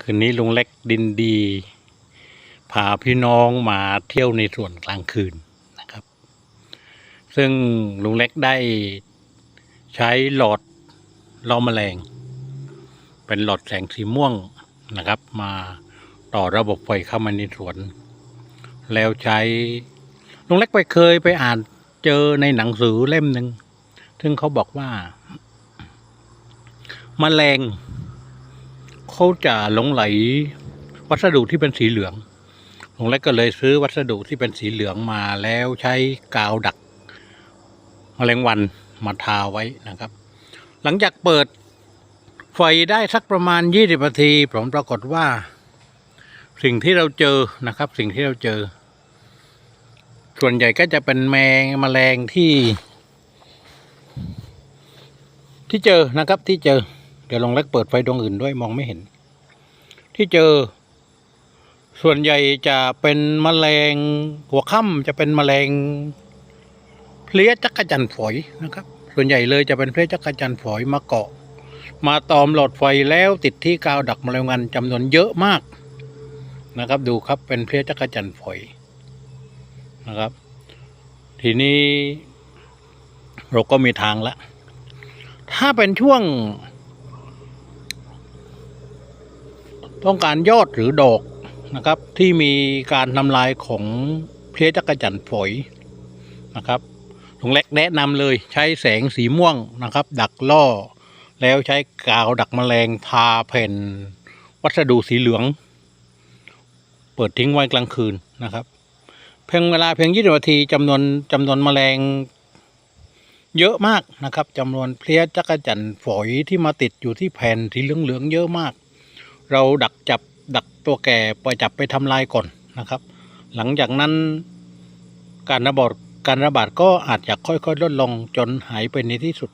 คืนนี้ลุงเล็กดินดีพาพี่น้องมาเที่ยวในส่วนกลางคืนนะครับ ซึ่งลุงเล็กได้ใช้หลอดล่อแมลง เป็นหลอดแสงสีม่วงนะครับ มาต่อระบบไฟเข้ามาในสวน แล้วใช้ลุงเล็กไปเคยไปอ่านเจอในหนังสือเล่มหนึ่งซึ่งเขาบอกว่าแมลง เขาจะหลงไหลวัสดุที่เป็นสีเหลืองลุงเล็กก็เลยซื้อวัสดุที่เป็นสีเหลืองมาแล้วใช้กาวดักแมลงวันมาทาไว้นะครับ หลังจากเปิดไฟได้สักประมาณยี่สิบนาทีผมปรากฏว่า สิ่งที่เราเจอนะครับ สิ่งที่เราเจอ ส่วนใหญ่ก็จะเป็นแมงแมลงที่ ที่เจอนะครับที่เจอ เดี๋ยวลองเล็กเปิดไฟดวงอื่นด้วยมองไม่เห็น ที่เจอ ส่วนใหญ่จะเป็นแมลงหัวค่ำจะเป็นแมลงเพลี้ยจักรจันฝอยนะครับ ส่วนใหญ่เลยจะเป็นเพลี้ยจักรจันฝอยมาเกาะ มาตอมหลอดไฟแล้วติดที่กาวดักแมลงวันจำนวนเยอะมากนะครับ ดูครับเป็นเพลี้ยจักรจันฝอยนะครับ ทีนี้เราก็มีทางละถ้าเป็นช่วง ต้องการยอดหรือดอกนะครับ ที่มีการทำลายของเพลี้ยจักรจันทร์ฝอยนะครับลุงเล็กแนะนำเลยใช้แสงสีม่วงนะครับ ดักล่อ แล้วใช้กาวดักแมลงทาแผ่น วัสดุสีเหลือง เปิดทิ้งไว้กลางคืนนะครับ เพียงเวลาเพียงยี่สิบนาทีจำนวนจำนวนแมลงเยอะมากนะครับจำนวนเพลี้ยจักรจันทร์ฝอยที่มาติดอยู่ที่แผ่นสีเหลืองๆเยอะมาก เราดักจับดักตัวแก่ไปจับไปทำลายก่อนนะครับ หลังจากนั้นการระบาดการระบาดก็อาจจะค่อยๆลดลงจนหายไปในที่สุด